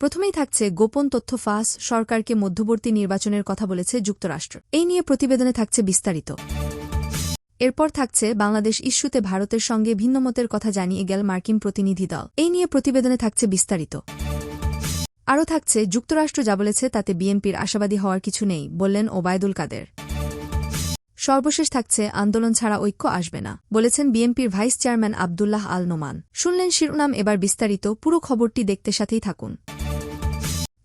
প্রথমেই থাকছে গোপন তথ্য ফাঁস, সরকারকে মধ্যবর্তী নির্বাচনের কথা বলেছে যুক্তরাষ্ট্র। এই নিয়ে প্রতিবেদনে থাকছে বিস্তারিত। এরপর থাকছে বাংলাদেশ ইস্যুতে ভারতের সঙ্গে ভিন্নমতের কথা জানিয়ে গেল মার্কিন প্রতিনিধি দল। এই নিয়ে প্রতিবেদনে থাকছে বিস্তারিত। আরও থাকছে, যুক্তরাষ্ট্র যা বলেছে তাতে বিএনপির আশাবাদী হওয়ার কিছু নেই, বললেন ওবায়দুল কাদের। সর্বশেষ থাকছে, আন্দোলন ছাড়া ঐক্য আসবে না, বলেছেন বিএনপির ভাইস চেয়ারম্যান আবদুল্লাহ আল নোমান। শুনলেন শিরোনাম, এবার বিস্তারিত, পুরো খবরটি দেখতে সাথেই থাকুন।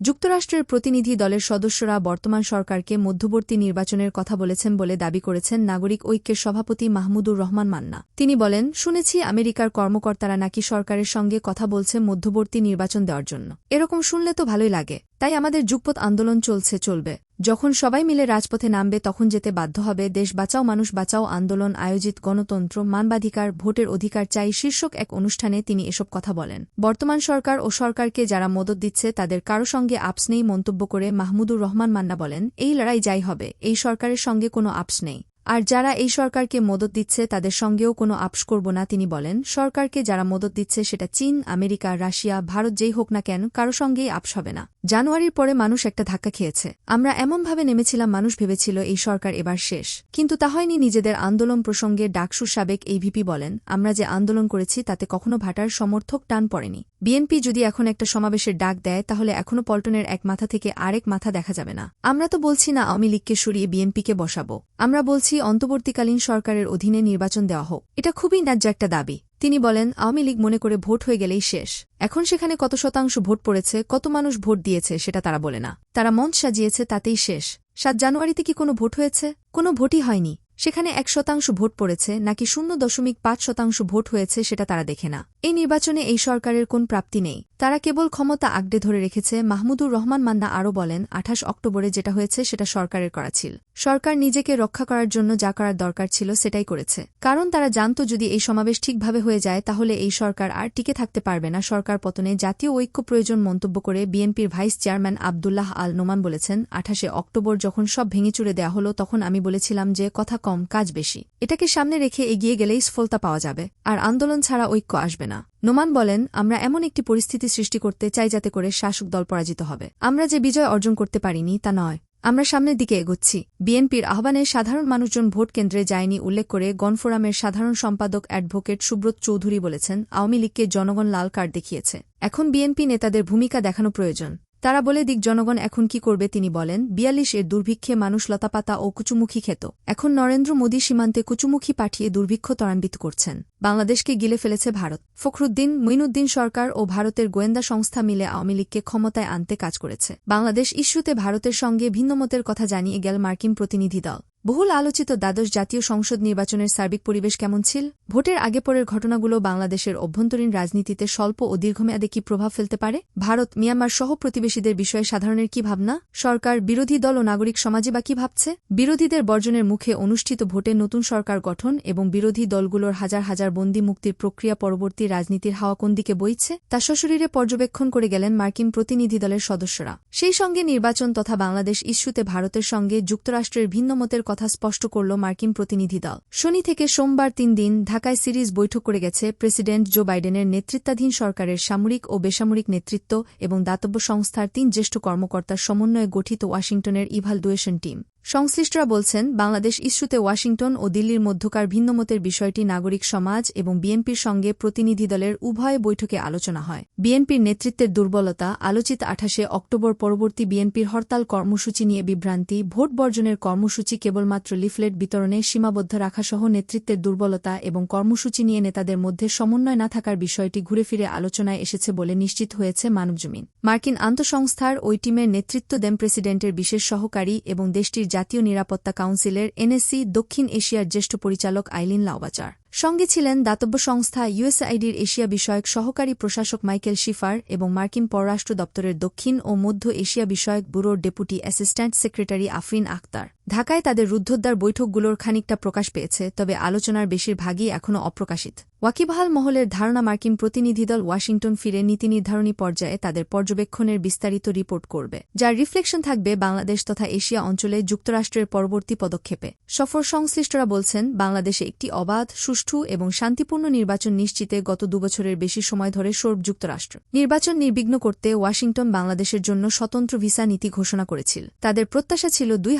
যুক্তরাষ্ট্রের প্রতিনিধি দলের সদস্যরা বর্তমান সরকারকে মধ্যবর্তী নির্বাচনের কথা বলেছেন বলে দাবি করেছেন নাগরিক ঐক্যের সভাপতি মাহমুদুর রহমান মান্না। তিনি বলেন, শুনেছি আমেরিকার কর্মকর্তারা নাকি সরকারের সঙ্গে কথা বলছে মধ্যবর্তী নির্বাচন দেওয়ার জন্য। এরকম শুনলে তো ভালোই লাগে। তাই আমাদের যুগপথ আন্দোলন চলছে, চলবে। যখন সবাই মিলে রাজপথে নামবে, তখন যেতে বাধ্য হবে, দেশ বাঁচাও, মানুষ বাঁচাও, আন্দোলন, আয়োজিত গণতন্ত্র, মানবাধিকার, ভোটের অধিকার চাই, শীর্ষক এক অনুষ্ঠানে তিনি এসব কথা বলেন। বর্তমান সরকার ও সরকারকে যারা মদত দিচ্ছে, তাদের কারও সঙ্গে আপস নেই, মন্তব্য করে মাহমুদুর রহমান মান্না বলেন, এই লড়াই যাই হবে, এই সরকারের সঙ্গে কোনো আপস নেই। আর যারা এই সরকারকে মদত দিচ্ছে তাদের সঙ্গেও কোনো আপস করব না, তিনি বলেন। সরকারকে যারা মদত দিচ্ছে সেটা চীন, আমেরিকা, রাশিয়া, ভারত যেই হোক না কেন, কারও সঙ্গেই আপস হবে না। জানুয়ারির পরে মানুষ একটা ধাক্কা খেয়েছে। আমরা এমনভাবে নেমেছিলাম, মানুষ ভেবেছিল এই সরকার এবার শেষ। কিন্তু তা হয়নি, নিজেদের আন্দোলন প্রসঙ্গে ডাকসুর সাবেক এই ভিপি বলেন, আমরা যে আন্দোলন করেছি তাতে কখনো ভাটার সমর্থক টান পড়েনি। বিএনপি যদি এখন একটা সমাবেশের ডাক দেয়, তাহলে এখনও পল্টনের এক মাথা থেকে আরেক মাথা দেখা যাবে না। আমরা তো বলছি না আওয়ামী লীগকে সরিয়ে বিএনপিকে বসাবো। আমরা বলছি অন্তর্বর্তীকালীন সরকারের অধীনে নির্বাচন দেওয়া হোক। এটা খুবই ন্যায্য একটা দাবি। তিনি বলেন, আওয়ামী লীগ মনে করে ভোট হয়ে গেলেই শেষ। এখন সেখানে কত শতাংশ ভোট পড়েছে, কত মানুষ ভোট দিয়েছে, সেটা তারা বলে না। তারা মঞ্চ সাজিয়েছে, তাতেই শেষ। সাত জানুয়ারিতে কি কোনো ভোট হয়েছে? কোনো ভোটই হয়নি। সেখানে এক শতাংশ ভোট পড়েছে, নাকি শূন্য দশমিক পাঁচ শতাংশ ভোট হয়েছে সেটা তারা দেখে না। এই নির্বাচনে এই সরকারের কোন প্রাপ্তি নেই। তারা কেবল ক্ষমতা আগড়ে ধরে রেখেছে, মাহমুদুর রহমান মান্না আরও বলেন, আঠাশ অক্টোবরে যেটা হয়েছে সেটা সরকারের করা ছিল। সরকার নিজেকে রক্ষা করার জন্য যা করার দরকার ছিল সেটাই করেছে। কারণ তারা জানত যদি এই সমাবেশ ঠিকভাবে হয়ে যায়, তাহলে এই সরকার আর টিকে থাকতে পারবে না। সরকার পতনে জাতীয় ঐক্য প্রয়োজন মন্তব্য করে বিএনপির ভাইস চেয়ারম্যান আবদুল্লাহ আল নোমান বলেছেন, আঠাশে অক্টোবর যখন সব ভেঙে চুরে দেওয়া হলো, তখন আমি বলেছিলাম যে, কথা কম, কাজ বেশি। এটাকে সামনে রেখে এগিয়ে গেলেই সফলতা পাওয়া যাবে, আর আন্দোলন ছাড়া ঐক্য আসবে না। নোমান বলেন, আমরা এমন একটি পরিস্থিতি সৃষ্টি করতে চাই যাতে করে শাসক দল পরাজিত হবে। আমরা যে বিজয় অর্জন করতে পারিনি, তা নয়। আমরা সামনের দিকে এগোচ্ছি। বিএনপির আহ্বানে সাধারণ মানুষজন ভোট কেন্দ্রে যায়নি উল্লেখ করে গণফোরামের সাধারণ সম্পাদক অ্যাডভোকেট সুব্রত চৌধুরী বলেছেন, আওয়ামী লীগকে জনগণ লাল কার্ড দেখিয়েছে। এখন বিএনপি নেতাদের ভূমিকা দেখানো প্রয়োজন। তারা বলে, দিক জনগণ এখন কি করবে? তিনি বলেন, বিয়াল্লিশ এর দুর্ভিক্ষে মানুষ লতাপাতা ও কুচুমুখী খেত। এখন নরেন্দ্র মোদী সীমান্তে কুচুমুখী পাঠিয়ে দুর্ভিক্ষ ত্বরান্বিত করছেন। বাংলাদেশকে গিলে ফেলেছে ভারত। ফখরুদ্দিন, মঈনুদ্দিন সরকার ও ভারতের গোয়েন্দা সংস্থা মিলে আওয়ামী লীগকে ক্ষমতায় আনতে কাজ করেছে। বাংলাদেশ ইস্যুতে ভারতের সঙ্গে ভিন্নমতের কথা জানিয়ে গেল মার্কিন প্রতিনিধি দল। বহুল আলোচিত দ্বাদশ জাতীয় সংসদ নির্বাচনের সার্বিক পরিবেশ কেমন ছিল? ভোটের আগে পরের ঘটনাগুলো বাংলাদেশের অভ্যন্তরীণ রাজনীতিতে স্বল্প ও দীর্ঘমেয়াদে কি প্রভাব ফেলতে পারে? ভারত, মিয়ানমার সহ প্রতিবেশীদের বিষয়ে সাধারণের কি ভাবনা? সরকার, বিরোধী দল ও নাগরিক সমাজে বা কি ভাবছে? বিরোধীদের বর্জনের মুখে অনুষ্ঠিত ভোটে নতুন সরকার গঠন এবং বিরোধী দলগুলোর হাজার হাজার বন্দী মুক্তির প্রক্রিয়া পরবর্তী রাজনীতির হাওয়া কোন দিকে বইছে? তা সশরীরে পর্যবেক্ষণ করে গেলেন মার্কিন প্রতিনিধি দলের সদস্যরা। সেই সঙ্গে নির্বাচন তথা বাংলাদেশ ইস্যুতে ভারতের সঙ্গে যুক্তরাষ্ট্রের ভিন্নমতের কথা স্পষ্ট করল মার্কিন প্রতিনিধি দল। শনি থেকে সোমবার তিন দিন ঢাকায় সিরিজ বৈঠক করে গেছে প্রেসিডেন্ট জো বাইডেনের নেতৃত্বাধীন সরকারের সামরিক ও বেসামরিক নেতৃত্ব এবং দাতব্য সংস্থার তিন জ্যেষ্ঠ কর্মকর্তার সমন্বয়ে গঠিত ওয়াশিংটনের ইভালুয়েশন টিম। সংশ্লিষ্টরা বলছেন, বাংলাদেশ ইস্যুতে ওয়াশিংটন ও দিল্লির মধ্যকার ভিন্নমতের বিষয়টি নাগরিক সমাজ এবং বিএনপির সঙ্গে প্রতিনিধি দলের উভয় বৈঠকে আলোচনা হয়। বিএনপির নেতৃত্বের দুর্বলতা, আলোচিত আঠাশে অক্টোবর পরবর্তী বিএনপির হরতাল কর্মসূচি নিয়ে বিভ্রান্তি, ভোট বর্জনের কর্মসূচি কেবলমাত্র লিফলেট বিতরণে সীমাবদ্ধ রাখাসহ নেতৃত্বের দুর্বলতা এবং কর্মসূচি নিয়ে নেতাদের মধ্যে সমন্বয় না থাকার বিষয়টি ঘুরে ফিরে আলোচনায় এসেছে বলে নিশ্চিত হয়েছে মানবজমিন। মার্কিন আন্তঃসংস্থার ওই টিমের নেতৃত্ব দেন প্রেসিডেন্টের বিশেষ সহকারী এবং দেশটির জাতীয় নিরাপত্তা কাউন্সিলের এনএসসি দক্ষিণ এশিয়ার জ্যেষ্ঠ পরিচালক আইলিন লাওবাচার। সঙ্গে ছিলেন দাতব্য সংস্থা ইউএসআইডির এশিয়া বিষয়ক সহকারী প্রশাসক মাইকেল শিফার এবং মার্কিন পররাষ্ট্র দপ্তরের দক্ষিণ ও মধ্য এশিয়া বিষয়ক ব্যুরোর deputy assistant secretary Afrin Akter ঢাকায় তাদের রুদ্ধদ্বার বৈঠকগুলোর খানিকটা প্রকাশ পেয়েছে, তবে আলোচনার বেশিরভাগই এখনও অপ্রকাশিত। ওয়াকিবহাল মহলের ধারণা মার্কিন প্রতিনিধিদল ওয়াশিংটন ফিরে নীতি নির্ধারণী পর্যায়ে তাদের পর্যবেক্ষণের বিস্তারিত রিপোর্ট করবে। যার রিফ্লেকশন থাকবে বাংলাদেশ তথা এশিয়া অঞ্চলে যুক্তরাষ্ট্রের পরবর্তী পদক্ষেপে। সফর সংশ্লিষ্টরা বলছেন, বাংলাদেশে একটি অবাধ, সুষ্ঠু এবং শান্তিপূর্ণ নির্বাচন নিশ্চিতে গত দুবছরের বেশি সময় ধরে সর্ব যুক্তরাষ্ট্র। নির্বাচন নির্বিঘ্ন করতে ওয়াশিংটন বাংলাদেশের জন্য স্বতন্ত্র ভিসা নীতি ঘোষণা করেছিল। তাদের প্রত্যাশা ছিল দুই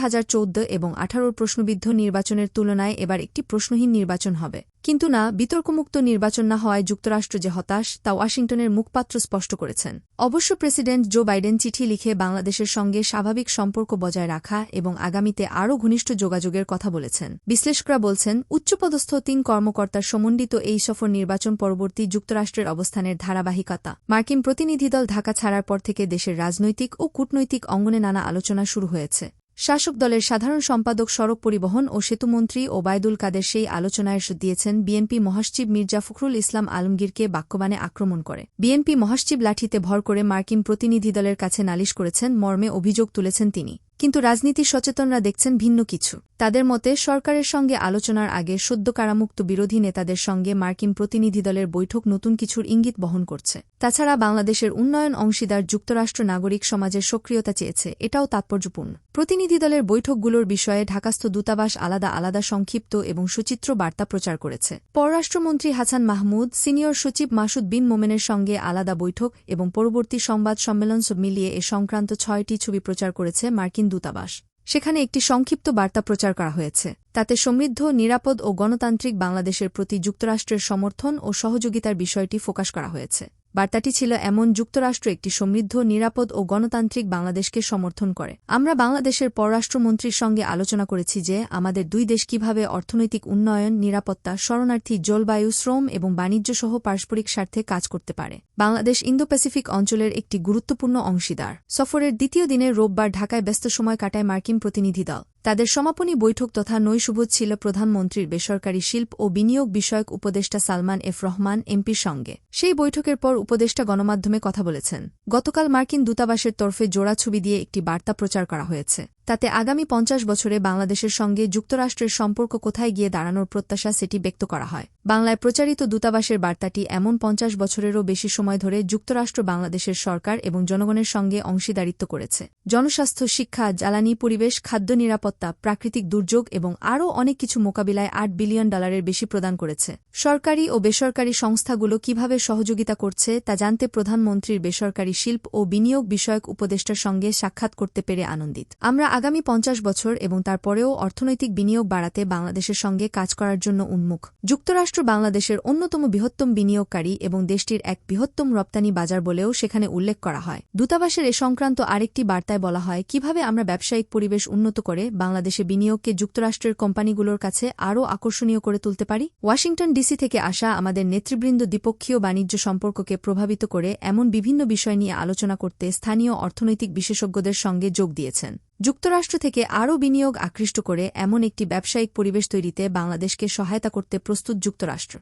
এবং আঠারোর প্রশ্নবিদ্ধ নির্বাচনের তুলনায় এবার একটি প্রশ্নহীন নির্বাচন হবে। কিন্তু না, বিতর্কমুক্ত নির্বাচন না হওয়ায় যুক্তরাষ্ট্র যে হতাশ, তা ওয়াশিংটনের মুখপাত্র স্পষ্ট করেছেন। অবশ্য প্রেসিডেন্ট জো বাইডেন চিঠি লিখে বাংলাদেশের সঙ্গে স্বাভাবিক সম্পর্ক বজায় রাখা এবং আগামীতে আরও ঘনিষ্ঠ যোগাযোগের কথা বলেছেন। বিশ্লেষকরা বলছেন, উচ্চপদস্থ তিন কর্মকর্তার সমন্বিত এই সফর নির্বাচন পরবর্তী যুক্তরাষ্ট্রের অবস্থানের ধারাবাহিকতা। মার্কিন প্রতিনিধিদল ঢাকা ছাড়ার পর থেকে দেশের রাজনৈতিক ও কূটনৈতিক অঙ্গনে নানা আলোচনা শুরু হয়েছে। শাসক দলের সাধারণ সম্পাদক সড়ক পরিবহন ও সেতুমন্ত্রী ওবায়দুল কাদের সেই আলোচনায় দিয়েছেন, বিএনপি মহাসচিব মির্জা ফখরুল ইসলাম আলমগীরকে বাক্যবাণে আক্রমণ করে। বিএনপি মহাসচিব লাঠিতে ভর করে মার্কিন প্রতিনিধি দলের কাছে নালিশ করেছেন, মর্মে অভিযোগ তুলেছেন তিনি। কিন্তু রাজনীতি সচেতনরা দেখছেন ভিন্ন কিছু। তাদের মতে, সরকারের সঙ্গে আলোচনার আগে সদ্য কারামুক্ত বিরোধী নেতাদের সঙ্গে মার্কিন প্রতিনিধি দলের বৈঠক নতুন কিছুর ইঙ্গিত বহন করছে। তাছাড়া বাংলাদেশের উন্নয়ন অংশীদার যুক্তরাষ্ট্র নাগরিক সমাজের সক্রিয়তা চেয়েছে, এটাও তাৎপর্যপূর্ণ। প্রতিনিধি দলের বৈঠকগুলোর বিষয়ে ঢাকাস্থ দূতাবাস আলাদা আলাদা সংক্ষিপ্ত এবং সুচিত্র বার্তা প্রচার করেছে। পররাষ্ট্রমন্ত্রী হাসান মাহমুদ, সিনিয়র সচিব মাসুদ বিন মোমেনের সঙ্গে আলাদা বৈঠক এবং পরবর্তী সংবাদ সম্মেলন মিলিয়ে এ সংক্রান্ত ছয়টি ছবি প্রচার করেছে মার্কিন দূতাবাস। সেখানে একটি সংক্ষিপ্ত বার্তা প্রচার করা হয়েছে। তাতে সমৃদ্ধ, নিরাপদ ও গণতান্ত্রিক বাংলাদেশের প্রতি যুক্তরাষ্ট্রের সমর্থন ও সহযোগিতার বিষয়টি ফোকাস করা হয়েছে। বার্তাটি ছিল এমন যুক্তরাষ্ট্র একটি সমৃদ্ধ, নিরাপদ ও গণতান্ত্রিক বাংলাদেশকে সমর্থন করে। আমরা বাংলাদেশের পররাষ্ট্রমন্ত্রীর সঙ্গে আলোচনা করেছি যে, আমাদের দুই দেশ কীভাবে অর্থনৈতিক উন্নয়ন, নিরাপত্তা, শরণার্থী, জলবায়ু, শ্রম এবং বাণিজ্য সহ পারস্পরিক স্বার্থে কাজ করতে পারে। বাংলাদেশ ইন্দো প্যাসিফিক অঞ্চলের একটি গুরুত্বপূর্ণ অংশীদার। সফরের দ্বিতীয় দিনে রোববার ঢাকায় ব্যস্ত সময় কাটায় মার্কিন প্রতিনিধি দল। তাদের সমাপনী বৈঠক তথা নৈশুভোজ ছিল প্রধানমন্ত্রীর বেসরকারি শিল্প ও বিনিয়োগ বিষয়ক উপদেষ্টা সালমান এফ রহমান এমপির সঙ্গে। সেই বৈঠকের পর উপদেষ্টা গণমাধ্যমে কথা বলেছেন। গতকাল মার্কিন দূতাবাসের তরফে জোড়া ছবি দিয়ে একটি বার্তা প্রচার করা হয়েছে। তাতে আগামী পঞ্চাশ বছরে বাংলাদেশের সঙ্গে যুক্তরাষ্ট্রের সম্পর্ক কোথায় গিয়ে দাঁড়ানোর প্রত্যাশা সেটি ব্যক্ত করা হয়। বাংলায় প্রচারিত দূতাবাসের বার্তাটি এমন পঞ্চাশ বছরেরও বেশি সময় ধরে যুক্তরাষ্ট্র বাংলাদেশের সরকার এবং জনগণের সঙ্গে অংশীদারিত্ব করেছে। জনস্বাস্থ্য, শিক্ষা, জ্বালানি, পরিবেশ, খাদ্য নিরাপত্তা, প্রাকৃতিক দুর্যোগ এবং আরও অনেক কিছু মোকাবিলায় আট বিলিয়ন ডলারের বেশি প্রদান করেছে। সরকারি ও বেসরকারি সংস্থাগুলো কীভাবে সহযোগিতা করছে তা জানতে প্রধানমন্ত্রীর বেসরকারি শিল্প ও বিনিয়োগ বিষয়ক উপদেষ্টার সঙ্গে সাক্ষাৎ করতে পেরে আনন্দিত। আমরা আগামী পঞ্চাশ বছর এবং তারপরেও অর্থনৈতিক বিনিয়োগ বাড়াতে বাংলাদেশের সঙ্গে কাজ করার জন্য উন্মুখ। যুক্তরাষ্ট্র বাংলাদেশের অন্যতম বৃহত্তম বিনিয়োগকারী এবং দেশটির এক বৃহত্তম রপ্তানি বাজার বলেও সেখানে উল্লেখ করা হয়। দূতাবাসের এ সংক্রান্ত আরেকটি বার্তায় বলা হয়, কীভাবে আমরা ব্যবসায়িক পরিবেশ উন্নত করে বাংলাদেশে বিনিয়োগকে যুক্তরাষ্ট্রের কোম্পানিগুলোর কাছে আরও আকর্ষণীয় করে তুলতে পারি? ওয়াশিংটন ডিসি থেকে আসা আমাদের নেতৃবৃন্দ দ্বিপক্ষীয় বাণিজ্য সম্পর্ককে প্রভাবিত করে এমন বিভিন্ন বিষয় নিয়ে আলোচনা করতে স্থানীয় অর্থনৈতিক বিশেষজ্ঞদের সঙ্গে যোগ দিয়েছেন। যুক্তরাষ্ট্র থেকে আরও বিনিয়োগ আকৃষ্ট করে এমন একটি ব্যবসায়িক পরিবেশ তৈরিতে বাংলাদেশকে সহায়তা করতে প্রস্তুত যুক্তরাষ্ট্র।